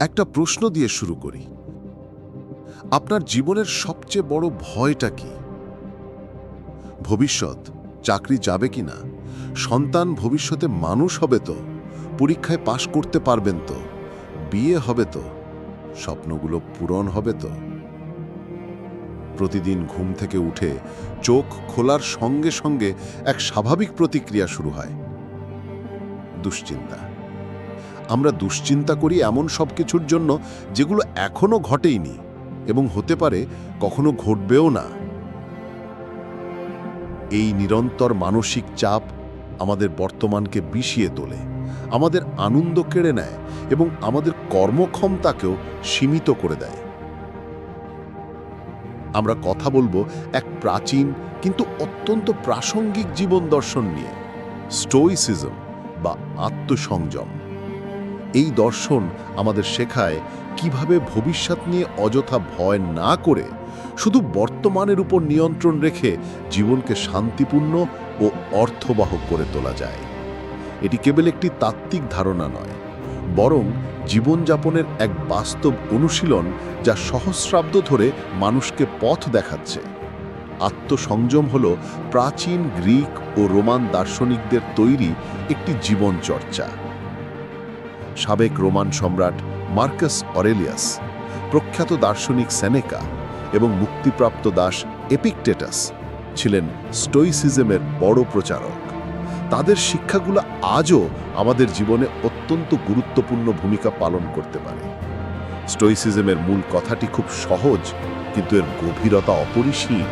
একটা প্রশ্ন দিয়ে শুরু করি। আপনার জীবনের সবচেয়ে বড় ভয়টা কি? ভবিষ্যৎ চাকরি যাবে কি না সন্তান ভবিষ্যতে মানুষ হবে তো? পরীক্ষায় পাশ করতে পারবেন তো? বিয়ে হবে তো? স্বপ্নগুলো পূরণ হবে তো? প্রতিদিন ঘুম থেকে উঠে চোখ খোলার সঙ্গে সঙ্গে এক স্বাভাবিক প্রতিক্রিয়া শুরু হয়। দুশ্চিন্তা। আমরা দুশ্চিন্তা করি এমন সব কিছুর জন্য যেগুলো এখনও ঘটেইনি এবং হতে পারে কখনো ঘটবেও না। এই নিরন্তর মানসিক চাপ আমাদের বর্তমানকে বিষিয়ে তোলে, আমাদের আনন্দ কেড়ে নেয় এবং আমাদের কর্মক্ষমতাকেও সীমিত করে দেয়। আমরা কথা বলব এক প্রাচীন কিন্তু অত্যন্ত প্রাসঙ্গিক জীবন দর্শন নিয়ে স্টোইসিজম বা আত্মসংযম। এই দর্শন আমাদের শেখায় কীভাবে ভবিষ্যৎ নিয়ে অযথা ভয় না করে শুধু বর্তমানের উপর নিয়ন্ত্রণ রেখে জীবনকে শান্তিপূর্ণ ও অর্থবহ করে তোলা যায়। এটি কেবল একটি তাত্ত্বিক ধারণা নয়, বরং জীবনযাপনের এক বাস্তব অনুশীলন যা সহস্রাব্দ ধরে মানুষকে পথ দেখাচ্ছে। আত্মসংযম হল প্রাচীন গ্রিক ও রোমান দার্শনিকদের তৈরি একটি জীবনচর্চা সাবেক রোমান সম্রাট মার্কাস অরেলিয়াস, প্রখ্যাত দার্শনিক সেনেকা এবং মুক্তিপ্রাপ্ত দাস এপিকটেটাস ছিলেন স্টোইসিজমের বড় প্রচারক। তাদের শিক্ষাগুলো আজও আমাদের জীবনে অত্যন্ত গুরুত্বপূর্ণ ভূমিকা পালন করতে পারে। স্টোইসিজমের মূল কথাটি খুব সহজ, কিন্তু এর গভীরতা অপরিসীম।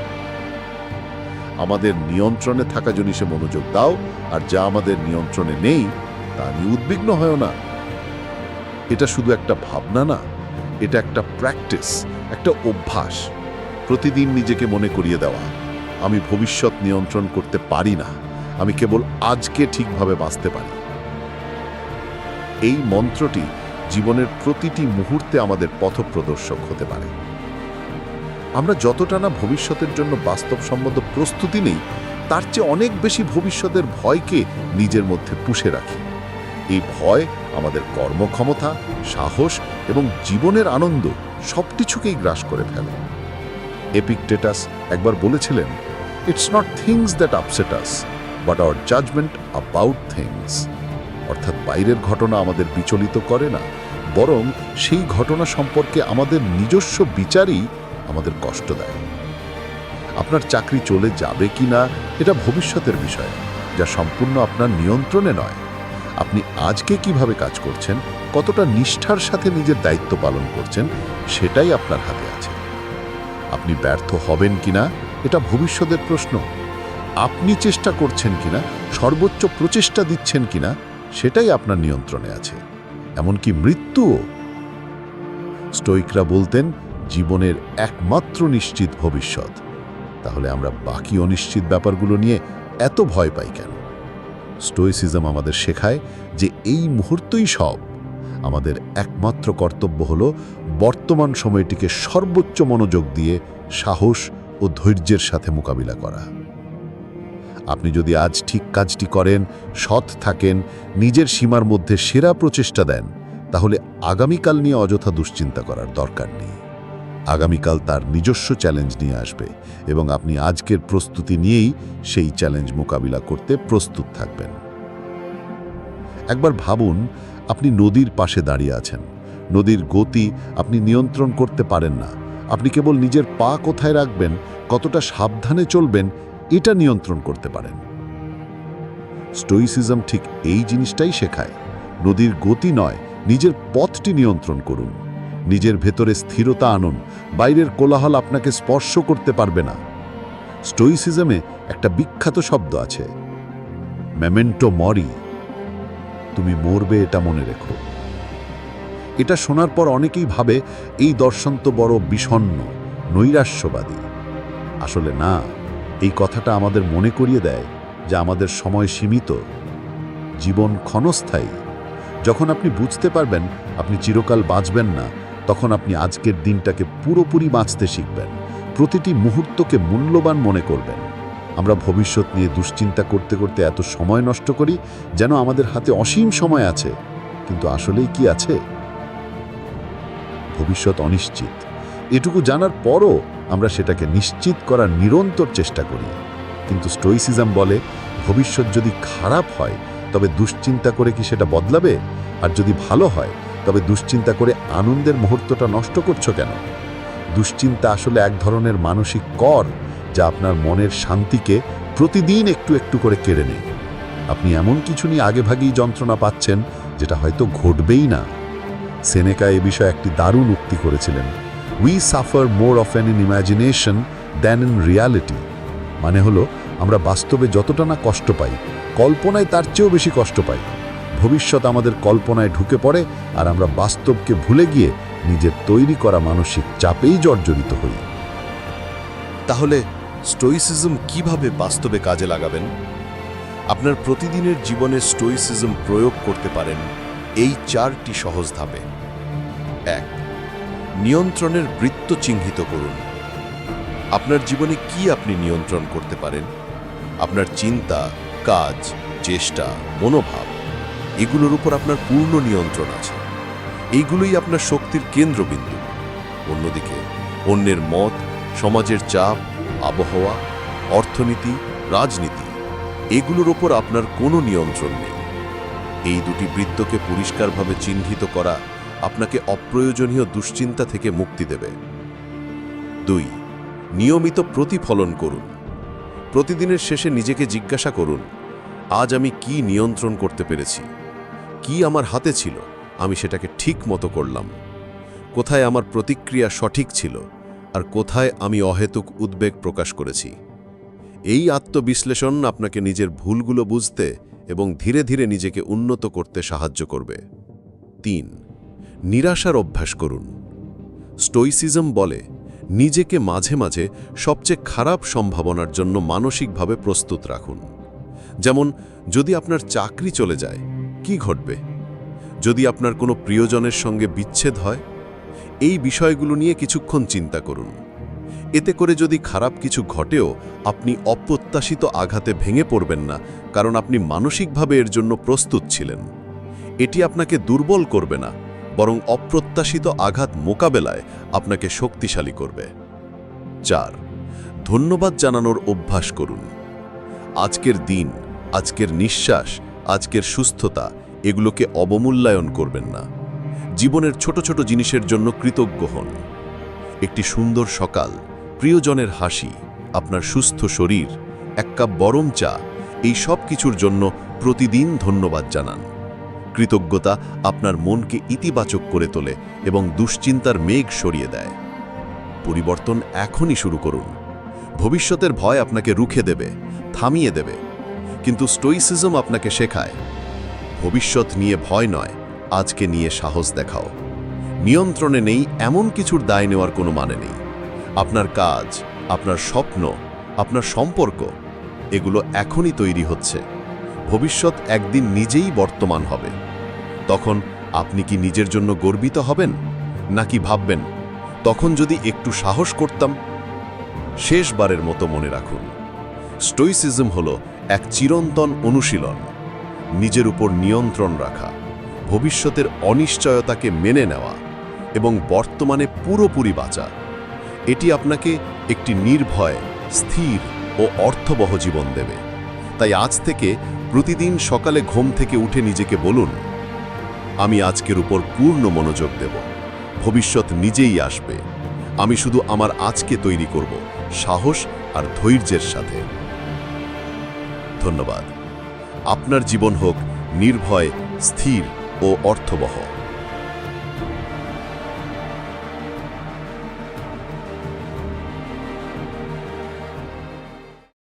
আমাদের নিয়ন্ত্রণে থাকা জিনিসে মনোযোগ দাও, আর যা আমাদের নিয়ন্ত্রণে নেই, তা নিয়ে উদ্বিগ্ন হয় না। এটা শুধু একটা ভাবনা না, এটা একটা প্র্যাকটিস একটা অভ্যাস। প্রতিদিন নিজেকে মনে করিয়ে দেওয়া। আমি ভবিষ্যৎ নিয়ন্ত্রণ করতে পারি না। আমি কেবল আজকে ঠিকভাবে বাঁচতে পারি। এই মন্ত্রটি জীবনের প্রতিটি মুহূর্তে আমাদের পথপ্রদর্শক হতে পারে। আমরা যতটা না ভবিষ্যতের জন্য বাস্তবসম্মত প্রস্তুতি নেই, তার চেয়ে অনেক বেশি ভবিষ্যতের ভয়কে নিজের মধ্যে পুষে রাখি। এই ভয়, আমাদের কর্মক্ষমতা, সাহস এবং জীবনের আনন্দ সবকিছুকেই গ্রাস করে ফেলে। এপিকটেটাস একবার বলেছিলেন it's not things that upset us but our judgement about things অর্থাৎ বাইরের ঘটনা আমাদের বিচলিত করে না, বরং সেই ঘটনা সম্পর্কে আমাদের নিজস্ব বিচারই আমাদের কষ্ট দেয়। আপনার চাকরি চলে যাবে কি না এটা ভবিষ্যতের বিষয়, যা সম্পূর্ণ আপনার নিয়ন্ত্রণে নয়। আপনি আজকে কীভাবে কাজ করছেন, কতটা নিষ্ঠার সাথে নিজের দায়িত্ব পালন করছেন, সেটাই আপনার হাতে আছে। আপনি ব্যর্থ হবেন কিনা, এটা ভবিষ্যতের প্রশ্ন। আপনি চেষ্টা করছেন কিনা, সর্বোচ্চ প্রচেষ্টা দিচ্ছেন কিনা, সেটাই আপনার নিয়ন্ত্রণে আছে। এমনকি মৃত্যুও। স্টোইকরা বলতেন, জীবনের একমাত্র নিশ্চিত ভবিষ্যৎ। তাহলে আমরা বাকি অনিশ্চিত ব্যাপারগুলো নিয়ে এত ভয় পাই কেন? স্টোইসিজম আমাদের শেখায় যে এই মুহূর্তই সব আমাদের একমাত্র কর্তব্য হল বর্তমান সময়টিকে সর্বোচ্চ মনোযোগ দিয়ে সাহস ও ধৈর্যের সাথে মোকাবিলা করা। আপনি যদি আজ ঠিক কাজটি করেন, সৎ থাকেন, নিজের সীমার মধ্যে সেরা প্রচেষ্টা দেন, তাহলে আগামীকাল নিয়ে অযথা দুশ্চিন্তা করার দরকার নেই। আগামীকাল তার নিজস্ব চ্যালেঞ্জ নিয়ে আসবে এবং আপনি আজকের প্রস্তুতি নিয়েই সেই চ্যালেঞ্জ মোকাবিলা করতে প্রস্তুত থাকবেন। একবার ভাবুন, আপনি নদীর পাশে দাঁড়িয়ে আছেন। নদীর গতি আপনি নিয়ন্ত্রণ করতে পারেন না। আপনি কেবল নিজের পা কোথায় রাখবেন, কতটা সাবধানে চলবেন, এটা নিয়ন্ত্রণ করতে পারেন। স্টোইসিজম ঠিক এই জিনিসটাই শেখায়। নদীর গতি নয়, নিজের পথটি নিয়ন্ত্রণ করুন। নিজের ভেতরে স্থিরতা আনুন, বাইরের কোলাহল আপনাকে স্পর্শ করতে পারবে না। স্টোইসিজমে একটা বিখ্যাত শব্দ আছে, মেমেন্টো মরি। তুমি মরবে এটা মনে রেখো। এটা শোনার পর অনেকেই ভাবে এই দর্শন তো বড় বিষণ্ন নৈরাশ্যবাদী। আসলে না, এই কথাটা আমাদের মনে করিয়ে দেয় যে আমাদের সময় সীমিত। জীবন ক্ষণস্থায়ী। যখন আপনি বুঝতে পারবেন, আপনি চিরকাল বাঁচবেন না তখন আপনি আজকের দিনটাকে পুরোপুরি বাঁচতে শিখবেন। প্রতিটি মুহূর্তকে মূল্যবান মনে করবেন। আমরা ভবিষ্যৎ নিয়ে দুশ্চিন্তা করতে করতে এত সময় নষ্ট করি যেন আমাদের হাতে অসীম সময় আছে। কিন্তু আসলেই কি আছে? ভবিষ্যৎ অনিশ্চিত। এটুকু জানার পরও আমরা সেটাকে নিশ্চিত করার নিরন্তর চেষ্টা করি। কিন্তু স্টোইসিজম বলে, ভবিষ্যৎ যদি খারাপ হয়, তবে দুশ্চিন্তা করে কি সেটা বদলাবে? আর যদি ভালো হয় তবে দুশ্চিন্তা করে আনন্দের মুহূর্তটা নষ্ট করছ কেন? দুশ্চিন্তা আসলে এক ধরনের মানসিক কর যা আপনার মনের শান্তিকে প্রতিদিন একটু একটু করে কেড়ে নেয়। আপনি এমন কিছু নিয়ে আগেভাগেই যন্ত্রণা পাচ্ছেন যেটা হয়তো ঘটবেই না। সেনেকা এ বিষয়ে একটি দারুণ উক্তি করেছিলেন। We suffer more of an in imagination than in reality মানে হলো, আমরা বাস্তবে যতটা না কষ্ট পাই, কল্পনায় তার চেয়েও বেশি কষ্ট পাই। ভবিষ্যৎ আমাদের কল্পনায় ঢুকে পড়ে আর আমরা বাস্তবকে ভুলে গিয়ে নিজের তৈরি করা মানসিক চাপেই জর্জরিত হই। তাহলে স্টোইসিজম কীভাবে বাস্তবে কাজে লাগাবেন? আপনার প্রতিদিনের জীবনে স্টোইসিজম প্রয়োগ করতে পারেন এই চারটি সহজ ধাপে। এক, নিয়ন্ত্রণের বৃত্ত চিহ্নিত করুন। আপনার জীবনে কি আপনি নিয়ন্ত্রণ করতে পারেন? আপনার চিন্তা, কাজ, চেষ্টা, মনোভাব এগুলোর উপর আপনার পূর্ণ নিয়ন্ত্রণ আছে। এইগুলোই আপনার শক্তির কেন্দ্রবিন্দু। অন্যদিকে, অন্যের মত, সমাজের চাপ, আবহাওয়া, অর্থনীতি, রাজনীতি, এগুলোর ওপর আপনার কোনো নিয়ন্ত্রণ নেই। এই দুটি বৃত্তকে পরিষ্কারভাবে চিহ্নিত করা আপনাকে অপ্রয়োজনীয় দুশ্চিন্তা থেকে মুক্তি দেবে। দুই, নিয়মিত প্রতিফলন করুন। প্রতিদিনের শেষে নিজেকে জিজ্ঞাসা করুন, আজ আমি কি নিয়ন্ত্রণ করতে পেরেছি? কি আমার হাতে ছিল, আমি সেটাকে ঠিক মতো করলাম। কোথায় আমার প্রতিক্রিয়া সঠিক ছিল, আর কোথায় আমি অহেতুক উদ্বেগ প্রকাশ করেছি। এই আত্মবিশ্লেষণ আপনাকে নিজের ভুলগুলো বুঝতে এবং ধীরে ধীরে নিজেকে উন্নত করতে সাহায্য করবে। তিন, নিরাশার অভ্যাস করুন। স্টোইসিজম বলে, নিজেকে মাঝে মাঝে সবচেয়ে খারাপ সম্ভাবনার জন্য মানসিকভাবে প্রস্তুত রাখুন। যেমন, যদি আপনার চাকরি চলে যায় কি ঘটবে? যদি আপনার কোনো প্রিয়জনের সঙ্গে বিচ্ছেদ হয়, এই বিষয়গুলো নিয়ে কিছুক্ষণ চিন্তা করুন। এতে করে যদি খারাপ কিছু ঘটেও, আপনি অপ্রত্যাশিত আঘাতে ভেঙে পড়বেন না, কারণ আপনি মানসিকভাবে এর জন্য প্রস্তুত ছিলেন। এটি আপনাকে দুর্বল করবে না, বরং অপ্রত্যাশিত আঘাত মোকাবেলায় আপনাকে শক্তিশালী করবে। চার, ধন্যবাদ জানানোর অভ্যাস করুন। আজকের দিন, আজকের নিঃশ্বাস আজকের সুস্থতা এগুলোকে অবমূল্যায়ন করবেন না। জীবনের ছোট ছোট জিনিসের জন্য কৃতজ্ঞ হন। একটি সুন্দর সকাল, প্রিয়জনের হাসি, আপনার সুস্থ শরীর, এক কাপ বরম চা, এই সব কিছুর জন্য প্রতিদিন ধন্যবাদ জানান। কৃতজ্ঞতা আপনার মনকে ইতিবাচক করে তোলে এবং দুশ্চিন্তার মেঘ সরিয়ে দেয়। পরিবর্তন এখনই শুরু করুন। ভবিষ্যতের ভয় আপনাকে রুখে দেবে, থামিয়ে দেবে। কিন্তু স্টোইসিজম আপনাকে শেখায়। ভবিষ্যৎ নিয়ে ভয় নয়, আজকে নিয়ে সাহস দেখাও। নিয়ন্ত্রণে নেই, এমন কিছুর দায় নেওয়ার কোনো মানে নেই। আপনার কাজ, আপনার স্বপ্ন, আপনার সম্পর্ক, এগুলো এখনই তৈরি হচ্ছে। ভবিষ্যৎ একদিন নিজেই বর্তমান হবে। তখন আপনি কি নিজের জন্য গর্বিত হবেন, নাকি ভাববেন, তখন যদি একটু সাহস করতাম? শেষবারের মতো মনে রাখুন। স্টোইসিজম হল এক চিরন্তন অনুশীলন, নিজের উপর নিয়ন্ত্রণ রাখা, ভবিষ্যতের অনিশ্চয়তাকে মেনে নেওয়া এবং বর্তমানে পুরোপুরি বাঁচা। এটি আপনাকে একটি নির্ভয়, স্থির ও অর্থবহ জীবন দেবে। তাই আজ থেকে প্রতিদিন সকালে ঘুম থেকে উঠে নিজেকে বলুন, আমি আজকের উপর পূর্ণ মনোযোগ দেব। ভবিষ্যৎ নিজেই আসবে। আমি শুধু আমার আজকে তৈরি করব সাহস আর ধৈর্যের সাথে। ধন্যবাদ। আপনার জীবন হোক নির্ভয় স্থির ও অর্থবহ।